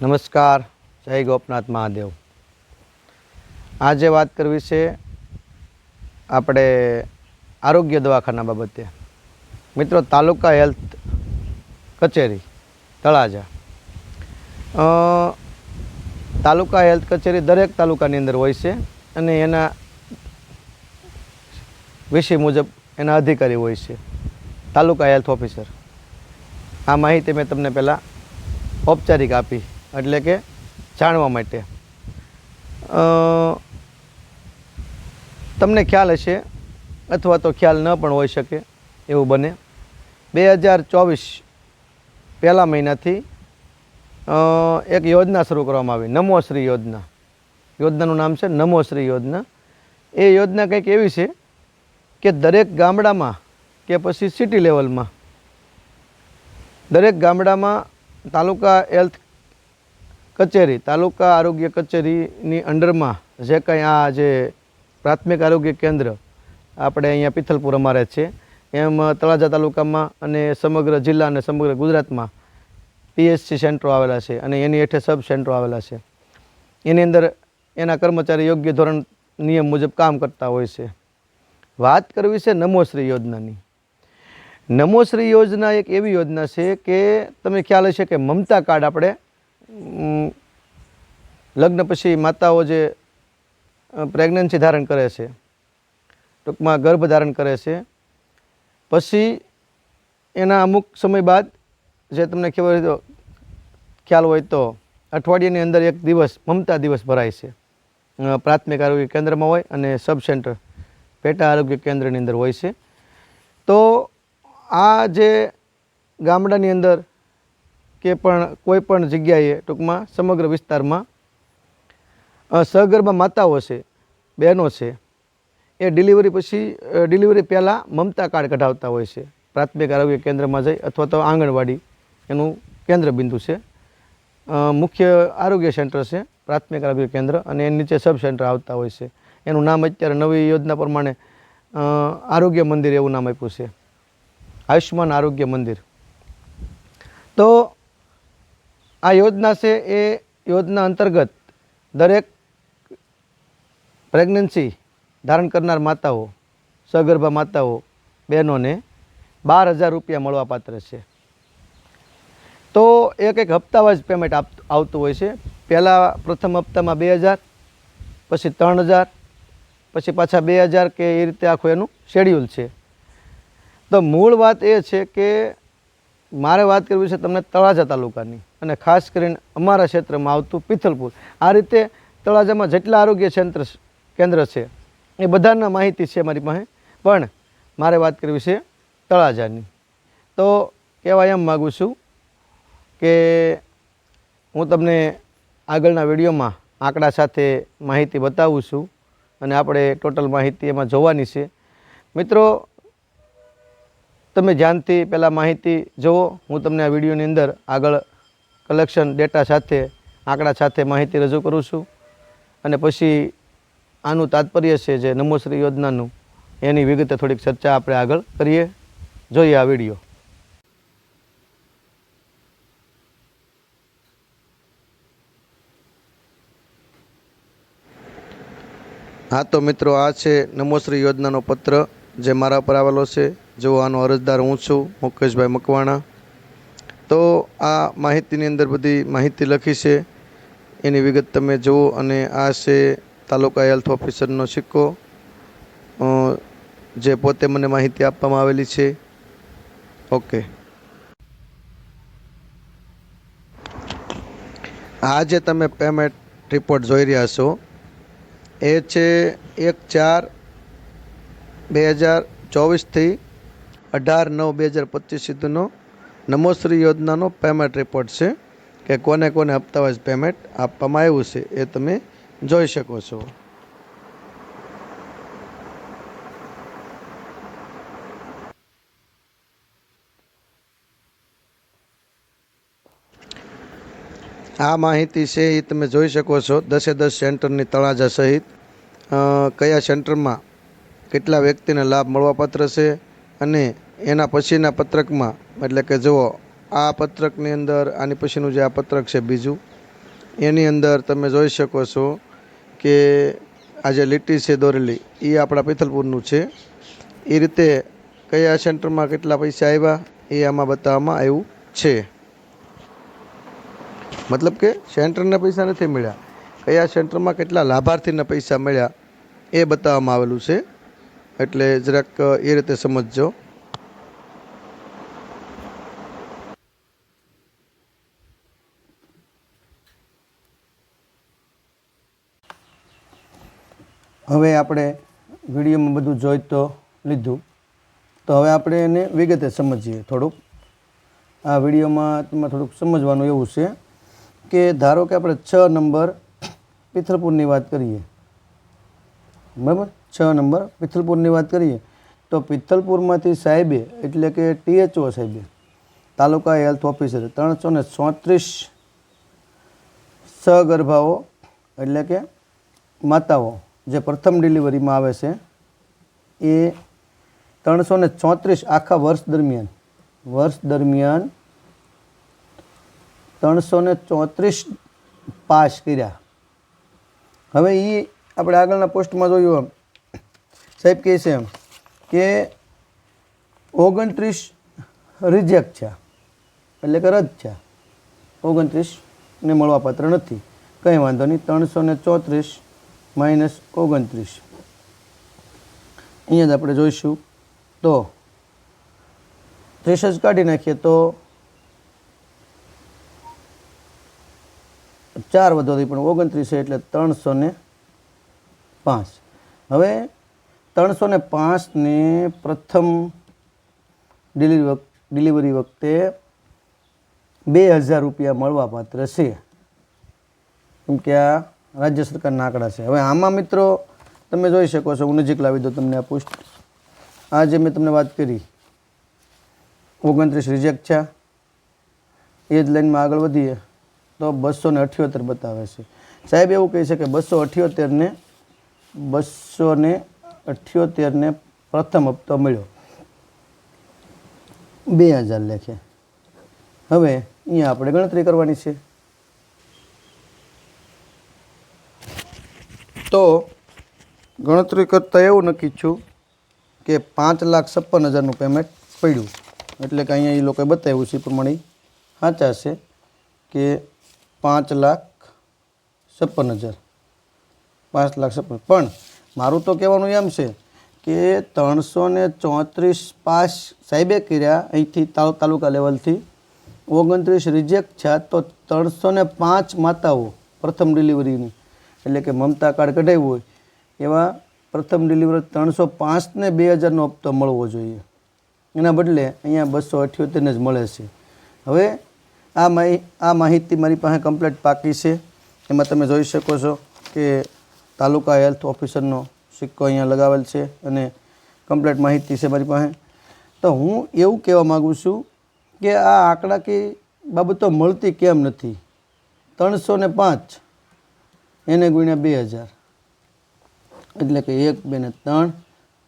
નમસ્કાર, જય ગોપનાથ મહાદેવ. આજે વાત કરવી છે આપણે આરોગ્ય દવાખાના બાબતે. મિત્રો, તાલુકા હેલ્થ કચેરી, તળાજા. તાલુકા હેલ્થ કચેરી દરેક તાલુકાની અંદર હોય છે અને એના વિષય મુજબ એના અધિકારી હોય છે. તાલુકા હેલ્થ ઓફિસર. આ માહિતી મેં તમને પહેલાં ઔપચારિક આપી. એટલે કે જાણવા માટે. તમને ખ્યાલ હશે, અથવા તો ખ્યાલ ન પણ હોઈ શકે એવું બને. બે હજાર ચોવીસ પહેલા મહિનાથી એક યોજના શરૂ કરવામાં આવી નમોશ્રી યોજના. યોજનાનું નામ છે નમોશ્રી યોજના. એ યોજના કંઈક એવી છે કે દરેક ગામડામાં કે પછી સિટી લેવલમાં, દરેક ગામડામાં તાલુકા હેલ્થ કચેરી, તાલુકા આરોગ્ય કચેરીની અંડરમાં જે કંઈ આ જે પ્રાથમિક આરોગ્ય કેન્દ્ર આપણે અહીંયા પિથલપુર અમારે છે, એમ તળાજા તાલુકામાં અને સમગ્ર જિલ્લા અને સમગ્ર ગુજરાતમાં પીએચસી સેન્ટરો આવેલા છે અને એની હેઠે સબ સેન્ટરો આવેલા છે. એની અંદર એના કર્મચારી યોગ્ય ધોરણ નિયમ મુજબ કામ કરતા હોય છે. વાત કરવી છે નમોશ્રી યોજનાની. નમોશ્રી યોજના એક એવી યોજના છે કે તમે ખ્યાલ હશે કે મમતા કાર્ડ આપણે લગ્ન પછી માતાઓ જે પ્રેગ્નન્સી ધારણ કરે છે, ટૂંકમાં ગર્ભ ધારણ કરે છે, પછી એના અમુક સમય બાદ જે તમને ખબર હોય તો, ખ્યાલ હોય તો, અઠવાડિયાની અંદર એક દિવસ, મમતા દિવસ ભરાય છે. પ્રાથમિક આરોગ્ય કેન્દ્રમાં હોય અને સબ સેન્ટર પેટા આરોગ્ય કેન્દ્રની અંદર હોય છે. તો આ જે ગામડાની અંદર કે પણ કોઈ પણ જગ્યાએ ટૂંકમાં સમગ્ર વિસ્તારમાં સહગર્ભા માતાઓ છે, બહેનો છે, એ ડિલિવરી પછી ડિલિવરી પહેલાં મમતા કાર્ડ કઢાવતા હોય છે. પ્રાથમિક આરોગ્ય કેન્દ્રમાં જઈ અથવા તો આંગણવાડી એનું કેન્દ્ર બિંદુ છે. મુખ્ય આરોગ્ય સેન્ટર છે, પ્રાથમિક આરોગ્ય કેન્દ્ર અને એની નીચે સબ સેન્ટર આવતા હોય છે. એનું નામ અત્યારે નવી યોજના પ્રમાણે આરોગ્ય મંદિર એવું નામ આપ્યું છે. આયુષ્યમાન આરોગ્ય મંદિર. તો આ યોજના છે એ યોજના અંતર્ગત દરેક પ્રેગ્નન્સી ધારણ કરનાર માતાઓ, સગર્ભા માતાઓ, બહેનોને બાર હજાર રૂપિયા મળવાપાત્ર છે. તો એક એક હપ્તાવાઇઝ પેમેન્ટ આવતું હોય છે. પહેલાં પ્રથમ હપ્તામાં બે હજાર, પછી ત્રણ હજાર, પછી પાછા બે હજાર કે એ રીતે આખું એનું શેડ્યુલ છે. તો મૂળ વાત એ છે કે મારે વાત કરવી છે તમને તળાજા તાલુકાની અને ખાસ કરીને અમારા ક્ષેત્રમાં આવતું પિથલપુર. આ રીતે તળાજામાં જેટલા આરોગ્ય કેન્દ્ર કેન્દ્ર છે, એ બધાના માહિતી છે મારી પાસે. પણ મારે વાત કરવી છે તળાજાની. તો કહેવા એમ માગું છું કે હું તમને આગળના વિડીયોમાં આંકડા સાથે માહિતી બતાવું છું અને આપણે ટોટલ માહિતી એમાં જોવાની છે. મિત્રો તમે ધ્યાનથી પહેલાં માહિતી જુઓ હું તમને આ વિડીયોની અંદર આગળ કલેક્શન ડેટા સાથે, આંકડા સાથે માહિતી રજૂ કરું છું. અને પછી આનું તાત્પર્ય છે જે નમોશ્રી યોજનાનું, એની વિગતે થોડીક ચર્ચા આપણે આગળ કરીએ. જોઈએ આ વીડિયો. હા, તો મિત્રો, આ છે નમોશ્રી યોજનાનો પત્ર જે મારા પર આવેલો છે. જો આનો અરજદાર હું છું, મુકેશભાઈ મકવાણા. તો આ માહિતીની અંદર બધી માહિતી લખી છે. એની વિગત તમે જુઓ અને આ છે તાલુકા હેલ્થ ઓફિસરનો સિક્કો. જે પોતે મને માહિતી આપવામાં આવેલી છે. ઓકે. આ જે તમે પેમેન્ટ રિપોર્ટ જોઈ રહ્યા છો. એ છે એક ચાર બે હજાર ચોવીસથી અઢાર નવ બે હજાર પચીસ સુધીનો નમોશ્રી યોજનાનો પેમેન્ટ રિપોર્ટ છે કે કોને કોને હપ્તાવાઇઝ પેમેન્ટ આપવામાં આવ્યું છે એ તમે જોઈ શકો છો. આ માહિતી છે એ તમે જોઈ શકો છો દસે દસ સેન્ટરની તળાજા સહિત. કયા સેન્ટરમાં કેટલા વ્યક્તિને લાભ મળવાપાત્ર છે? અને એના પછીના પત્રકમાં, એટલે કે જુઓ, આ પત્રકની અંદર આની પછીનું જે આ પત્રક છે બીજું, એની અંદર તમે જોઈ શકો છો કે આ જે લીટી છે દોરેલી એ આપણા પિથલપુરનું છે. એ રીતે કયા સેન્ટરમાં કેટલા પૈસા આવ્યા એ આમાં બતાવવામાં આવ્યું છે. મતલબ કે સેન્ટરને પૈસા નથી મળ્યા. કયા સેન્ટરમાં કેટલા લાભાર્થીને પૈસા મળ્યા, એ બતાવવામાં આવેલું છે. એટલે જરાક એ રીતે સમજજો. હવે આપણે વિડીયોમાં બધું જોઈ તો લીધું. તો હવે આપણે એને વિગતે સમજીએ થોડુંક. આ વિડીયોમાં તમારે થોડુંક સમજવાનું એવું છે કે ધારો કે આપણે છ નંબર પિથલપુરની વાત કરીએ. બરાબર? છ નંબર, પિથલપુરની વાત કરીએ, તો પિથલપુરમાંથી સાહેબે, એટલે કે ટીએચઓ સાહેબે, તાલુકા હેલ્થ ઓફિસર, ત્રણસો ને ચોત્રીસ સગર્ભાઓ, એટલે કે માતાઓ, જે પ્રથમ ડિલિવરીમાં આવે છે, એ ત્રણસો ને ચોત્રીસ આખા વર્ષ દરમિયાન વર્ષ દરમિયાન ત્રણસો ને ચોત્રીસ પાસ કર્યા. હવે એ આપણે આગળના પોસ્ટમાં જોયું એમ. સાહેબ કહે છે એમ કે ઓગણત્રીસ રિજેક્ટ છે એટલે કે રદ છે ઓગણત્રીસ ને મળવાપાત્ર નથી. કંઈ વાંધો નહીં, ત્રણસો ને ચોત્રીસ માઇનસ ઓગણત્રીસ. અહીંયા જ આપણે જોઈશું. તો ત્રીસ જ કાઢી નાખીએ તો ચાર વધો પણ ઓગણત્રીસ એટલે ત્રણસો ને પાંચ. હવે ત્રણસો ને પાંચને પ્રથમ ડિલિવરી ડિલિવરી વખતે બે હજાર રૂપિયા મળવાપાત્ર છે. કેમ કે આ રાજ્ય સરકારના આંકડા છે. હવે આમાં મિત્રો તમે જોઈ શકો છો, હું નજીક લાવી દો તમને આ પોસ્ટ આ જે મેં તમને વાત કરી, ઓગણત્રીસ રિજેક્ટ છે. એ જ લાઈનમાં આગળ વધીએ તો બસો ને અઠ્યોતેર બતાવે છે. સાહેબ એવું કહે છે કે બસો અઠ્યોતેરને બસો ને અઠ્યોતેરને પ્રથમ હપ્તો મળ્યો. બે હજાર લેખે હવે અહીંયા આપણે ગણતરી કરવાની છે. તો ગણતરી કરતાં એવું નક્કી છું કે પાંચ લાખ છપ્પન હજારનું પેમેન્ટ પડ્યું. એટલે કે અહીંયા એ લોકોએ બતાવ્યું છે પ્રમાણે સાચા છે કે પાંચ લાખ છપ્પન હજાર. પાંચ લાખ છપ્પન પણ મારું તો કહેવાનું એમ છે કે ત્રણસો ને ચોત્રીસ પાસ સાહેબે કર્યા અહીંથી તાલ તાલુકા લેવલથી. ઓગણત્રીસ રિજેક્ટ છે તો ત્રણસો ને પાંચ માતાઓ પ્રથમ ડિલિવરીની એટલે કે મમતા કાર્ડ કઢાવ્યું હોય એવા પ્રથમ ડિલિવરી ત્રણસો પાંચને બે હજારનો હપ્તો મળવો જોઈએ. એના બદલે અહીંયા બસો અઠ્યોતેરને જ મળે છે. હવે આ માહિ, આ માહિતી મારી પાસે કમ્પ્લેટ પાકી છે. એમાં તમે જોઈ શકો છો કે તાલુકા હેલ્થ ઓફિસરનો સિક્કો અહીંયા લગાવેલ છે અને કમ્પ્લેટ માહિતી છે મારી પાસે. તો હું એવું કહેવા માગું છું કે આ આંકડાકીય બાબતો મળતી કેમ નથી? ત્રણસો ને પાંચ, એને ગુણ્યા બે હજાર. એટલે કે એક, બે ને ત્રણ,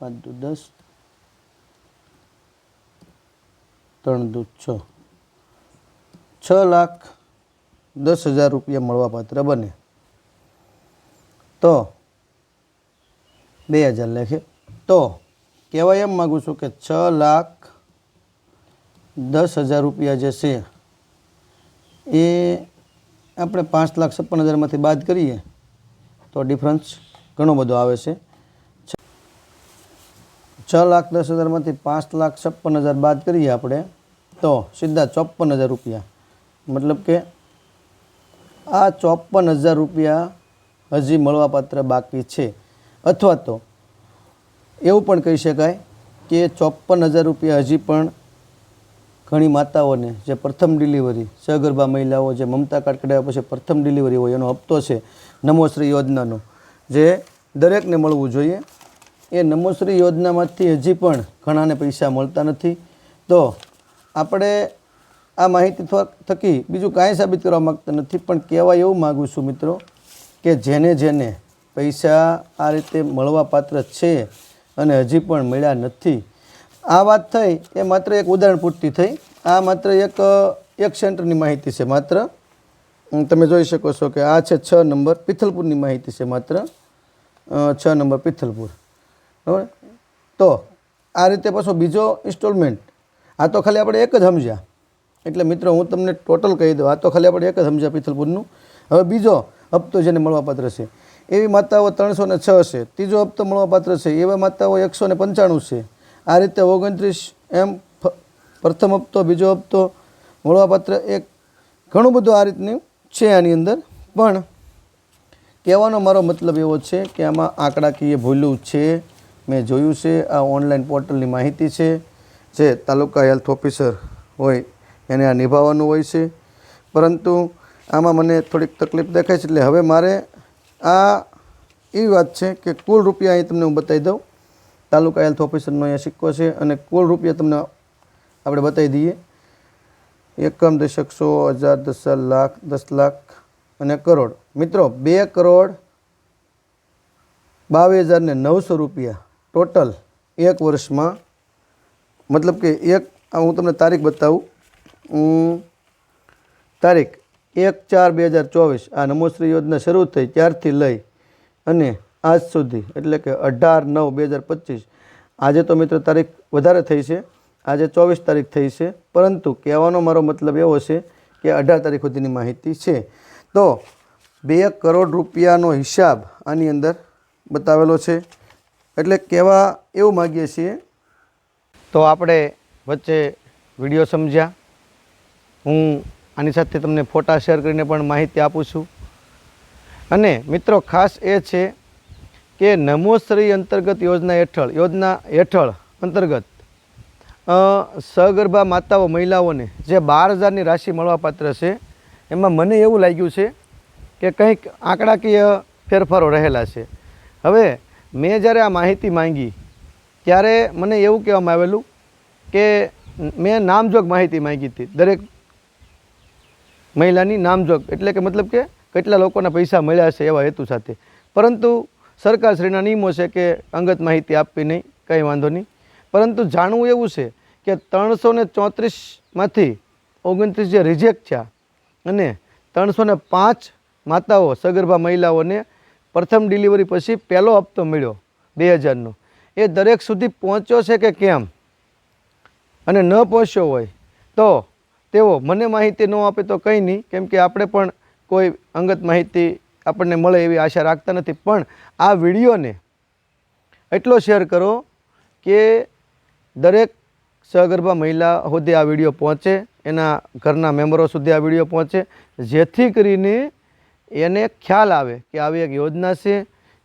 પાંચ દુ દસ, ત્રણ દુ છ. છ લાખ દસ હજાર રૂપિયા મળવાપાત્ર બને. તો, બે હજાર લખે તો, કહેવાય એમ માગું છું કે છ લાખ દસ હજાર રૂપિયા જે છે, એ આપણે પાંચ લાખ છપ્પન હજારમાંથી બાદ કરીએ તો ડિફરન્સ ઘણો બધો આવે છે. છ- લાખ દસ હજારમાંથી પાંચ લાખ છપ્પન હજાર બાદ કરીએ આપણે તો સીધા ચોપન હજાર રૂપિયા. મતલબ કે આ ચોપન હજાર રૂપિયા હજી મળવાપાત્ર બાકી છે. અથવા તો એવું પણ કહી શકાય કે ચોપન હજાર રૂપિયા હજી પણ ઘણી માતાઓને જે પ્રથમ ડિલિવરી, સગર્ભા મહિલાઓ જે મમતા કાર્ડ કઢાવ્યા પછી પ્રથમ ડિલિવરી હોય, એનો હપ્તો છે નમોશ્રી યોજનાનો, જે દરેકને મળવું જોઈએ. એ નમોશ્રી યોજનામાંથી હજી પણ ઘણાને પૈસા મળતા નથી. તો આપણે આ માહિતી થકી બીજું કાંઈ સાબિત કરવા માગતા નથી, પણ કહેવા એવું માગું છું મિત્રો કે જેને જેને પૈસા આ રીતે મળવાપાત્ર છે અને હજી પણ મળ્યા નથી. આ વાત થઈ એ માત્ર એક ઉદાહરણ પૂરતી થઈ. આ માત્ર એક એક સેન્ટરની માહિતી છે માત્ર. તમે જોઈ શકો છો કે આ છે છ નંબર પિથલપુરની માહિતી છે માત્ર. છ નંબર પિથલપુર. બરાબર? તો આ રીતે પાછો બીજો ઇન્સ્ટોલમેન્ટ. આ તો ખાલી આપણે એક જ સમજ્યા. એટલે મિત્રો હું તમને ટોટલ કહી દઉં. આ તો ખાલી આપણે એક જ સમજ્યા પિથલપુરનું. હવે બીજો હપ્તો જેને મળવાપાત્ર છે. એવી માતાઓ ત્રણસો ને છ છે ત્રીજો હપ્તો મળવાપાત્ર છે. એવા માતાઓ એકસો ને પંચાણું છે. આ રીતે ઓગણત્રીસ એમ પ્રથમ હપ્તો, બીજો હપ્તો મળવાપાત્ર એક. ઘણું બધું આ રીતનું છે આની અંદર. પણ કહેવાનો મારો મતલબ એવો છે કે આમાં આંકડાકીય ભૂલું છે. મેં જોયું છે. આ ઓનલાઈન પોર્ટલની માહિતી છે. જે તાલુકા હેલ્થ ઓફિસર હોય એને આ નિભાવવાનું હોય છે. પરંતુ આમાં મને થોડીક તકલીફ દેખાય છે એટલે હવે મારે આ એવી વાત છે કે કુલ રૂપિયા અહીં તમને હું બતાવી દઉં. તાલુકા હેલ્થ ઓફિસરનો અહીંયા સિક્કો છે અને કુલ રૂપિયા તમને આપણે બતાવી દઈએ. એકમ દશક સો હજાર દસ લાખ દસ લાખ અને કરોડ. મિત્રો, બે કરોડ બાવીસ હજાર ને નવસો રૂપિયા ટોટલ એક વર્ષમાં. મતલબ કે એક હું તમને તારીખ બતાવું. તારીખ એક ચાર બે હજાર ચોવીસ આ નમોશ્રી યોજના શરૂ થઈ ત્યારથી લઈ અને આજ સુધી, એટલે કે અઢાર નવ બે હજાર પચીસ, આજે તો મિત્રો તારીખ વધારે થઈ છે, આજે ચોવીસ તારીખ થઈ છે, પરંતુ કહેવાનો મારો મતલબ એવો છે કે અઢાર તારીખ સુધીની માહિતી છે. તો બે કરોડ રૂપિયાનો હિસાબ આની અંદર બતાવેલો છે. એટલે કહેવા એવું માગીએ છીએ, તો આપણે વચ્ચે વીડિયો સમજ્યા. હું આની સાથે તમને ફોટા શેર કરીને પણ માહિતી આપું છું. અને મિત્રો, ખાસ એ છે કે નમોશ્રી અંતર્ગત યોજના હેઠળ યોજના હેઠળ અંતર્ગત સગર્ભા માતાઓ મહિલાઓને જે બાર હજારની રાશિ મળવાપાત્ર છે, એમાં મને એવું લાગ્યું છે કે કંઈક આંકડાકીય ફેરફારો રહેલા છે. હવે મેં જ્યારે આ માહિતી માંગી, ત્યારે મને એવું કહેવામાં આવેલું કે મેં નામજોગ માહિતી માંગી હતી. દરેક મહિલાની નામજોગ. એટલે કે મતલબ કે કેટલા લોકોના પૈસા મળ્યા છે એવા હેતુ સાથે. પરંતુ સરકારશ્રીના નિયમો છે કે અંગત માહિતી આપવી નહીં, કંઈ વાંધો નહીં. પરંતુ જાણવું એવું છે કે ત્રણસો ને ચોત્રીસમાંથી ઓગણત્રીસ જે રિજેક્ટ થયા અને ત્રણસો ને પાંચ માતાઓ સગર્ભા મહિલાઓને પ્રથમ ડિલિવરી પછી પહેલો હપ્તો મળ્યો બે હજારનો. એ દરેક સુધી પહોંચ્યો છે કે કેમ? અને ન પહોંચ્યો હોય તો તેઓ મને માહિતી ન આપે તો કંઈ નહીં, કેમ કે આપણે પણ કોઈ અંગત માહિતી આપણને મળે એવી આશા રાખતા નથી. પણ આ વિડીયોને એટલો શેર કરો કે દરેક સગર્ભા મહિલા સુધી આ વીડિયો પહોંચે, એના ઘરના મેમ્બરો સુધી આ વીડિયો પહોંચે, જેથી કરીને એને ખ્યાલ આવે કે આવી એક યોજના છે,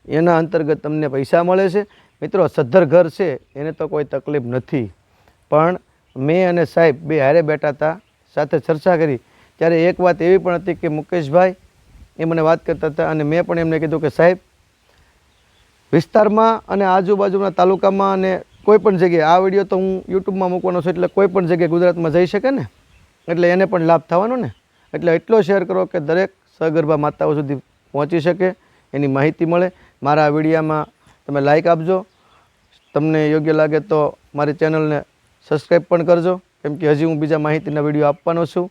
એના અંતર્ગત તમને પૈસા મળે છે. મિત્રો, સદ્ધર ઘર છે, એને તો કોઈ તકલીફ નથી. પણ મેં અને સાહેબ બે હારે બેઠા હતા સાથે ચર્ચા કરી. ત્યારે એક વાત એવી પણ હતી કે મુકેશભાઈ એ મને વાત કરતા હતા અને મેં પણ એમને કીધું કે સાહેબ, વિસ્તારમાં અને આજુબાજુના તાલુકામાં અને કોઈ પણ જગ્યાએ, આ વીડિયો તો હું યુટ્યુબમાં મૂકવાનો છું એટલે કોઈ પણ જગ્યાએ ગુજરાતમાં જઈ શકે ને? એટલે એને પણ લાભ થવાનો ને? એટલે એટલો શેર કરો કે દરેક સગર્ભા માતાઓ સુધી પહોંચી શકે, એની માહિતી મળે. મારા આ વિડીયામાં તમે લાઇક આપજો. તમને યોગ્ય લાગે તો મારી ચેનલને સબસ્ક્રાઈબ પણ કરજો. કેમ કે હજી હું બીજા માહિતીના વીડિયો આપવાનો છું.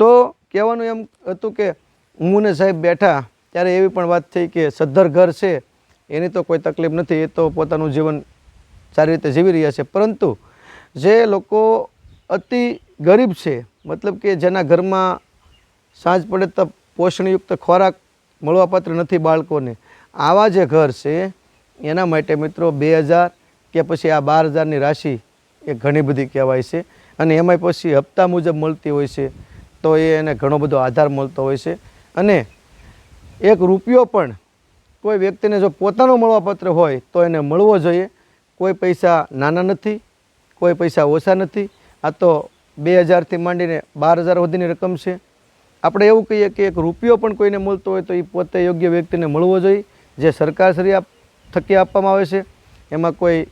તો કહેવાનું એમ હતું કે હું ને સાહેબ બેઠા ત્યારે એવી પણ વાત થઈ કે સદ્ધર ઘર છે, એની તો કોઈ તકલીફ નથી, એ તો પોતાનું જીવન સારી રીતે જીવી રહ્યા છે. પરંતુ જે લોકો અતિ ગરીબ છે, મતલબ કે જેના ઘરમાં સાંજ પડે તો પોષણયુક્ત ખોરાક મળવાપાત્ર નથી બાળકોને, આવા જે ઘર છે, એના માટે મિત્રો બે હજાર કે પછી આ બાર હજારની રાશિ એ ઘણી બધી કહેવાય છે. અને એમાંય પછી હપ્તા મુજબ મળતી હોય છે, તો એ એને ઘણો બધો આધાર મળતો હોય છે. અને એક રૂપિયો પણ કોઈ વ્યક્તિને જો પોતાનો મળવાપત્ર હોય, તો એને મળવો જોઈએ. કોઈ પૈસા નાના નથી, કોઈ પૈસા ઓછા નથી. આ તો બે હજારથી માંડીને બાર હજાર સુધીની રકમ છે. આપણે એવું કહીએ કે એક રૂપિયો પણ કોઈને મળતો હોય, તો એ પોતે યોગ્ય વ્યક્તિને મળવો જોઈએ. જે સરકારશ્રી આપ થકી આપવામાં આવે છે, એમાં કોઈ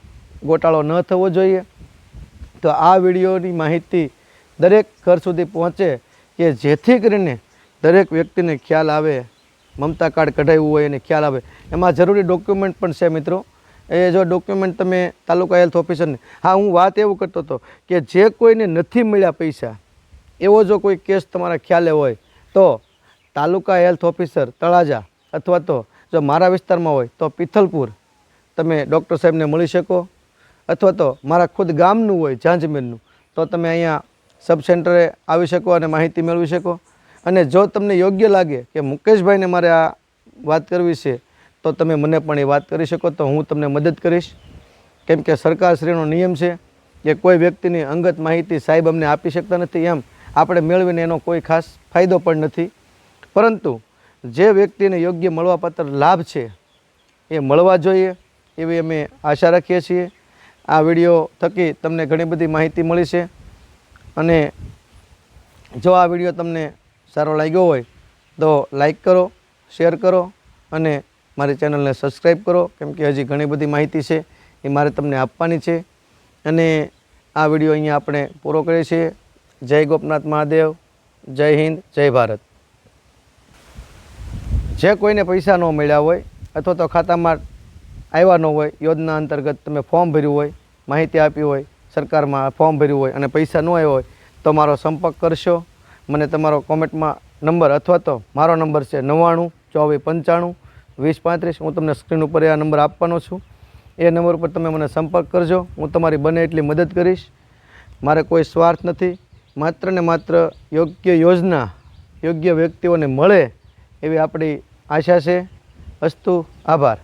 ગોટાળો ન થવો જોઈએ. તો આ વિડીયોની માહિતી દરેક ઘર સુધી પહોંચે કે જેથી કરીને દરેક વ્યક્તિને ખ્યાલ આવે, મમતા કાર્ડ કઢાવ્યું હોય એને ખ્યાલ આવે. એમાં જરૂરી ડોક્યુમેન્ટ પણ છે મિત્રો. એ જો ડોક્યુમેન્ટ તમે તાલુકા હેલ્થ ઓફિસરને હા, હું વાત એવું કરતો હતો કે જે કોઈને નથી મળ્યા પૈસા, એવો જો કોઈ કેસ તમારા ખ્યાલે હોય, તો તાલુકા હેલ્થ ઓફિસર તળાજા અથવા તો જો મારા વિસ્તારમાં હોય તો પિથલપુર તમે ડૉક્ટર સાહેબને મળી શકો. અથવા તો મારા ખુદ ગામનું હોય, ઝાંઝમેરનું, તો તમે અહીંયા સબ સેન્ટરે આવી શકો અને માહિતી મેળવી શકો. અને જો તમને યોગ્ય લાગે કે મુકેશભાઈને મારે આ વાત કરવી છે, તો તમે મને પણ એ વાત કરી શકો, તો હું તમને મદદ કરીશ. કેમ કે સરકારશ્રીનો નિયમ છે કે કોઈ વ્યક્તિની અંગત માહિતી સાહેબ અમને આપી શકતા નથી, એમ આપણે મેળવીને એનો કોઈ ખાસ ફાયદો પણ નથી. પરંતુ જે વ્યક્તિને યોગ્ય મળવાપાત્ર લાભ છે, એ મળવા જોઈએ, એવી અમે આશા રાખીએ છીએ. આ વીડિયો થકી તમને ઘણી બધી માહિતી મળી છે. અને જો આ વીડિયો તમને સારો લાગ્યો હોય, તો લાઈક કરો, શેર કરો અને મારી ચેનલને સબસ્ક્રાઈબ કરો, કેમ કે હજી ઘણી બધી માહિતી છે એ મારે તમને આપવાની છે. અને આ વીડિયો અહીંયા આપણે પૂરો કરીએ છીએ. જય ગોપનાથ મહાદેવ, જય હિન્દ, જય ભારત. જે કોઈને પૈસા ન મળ્યા હોય અથવા તો ખાતામાં આવ્યા ન હોય, યોજના અંતર્ગત તમે ફોર્મ ભર્યું હોય, માહિતી આપી હોય, સરકારમાં ફોર્મ ભર્યું હોય અને પૈસા ન આવ્યા હોય, તો મારો સંપર્ક કરશો. મને તમારો કોમેન્ટમાં નંબર અથવા તો મારો નંબર છે નવ્વાણું, ચોવીસ, પંચાણું, વીસ, પાંત્રીસ. હું તમને સ્ક્રીન ઉપર આ નંબર આપવાનો છું. એ નંબર ઉપર તમે મને સંપર્ક કરજો. હું તમારી બને એટલી મદદ કરીશ. મારે કોઈ સ્વાર્થ નથી. માત્ર ને માત્ર યોગ્ય યોજના, યોગ્ય વ્યક્તિઓને મળે એવી આપણી આશા છે. અસ્તુ, આભાર.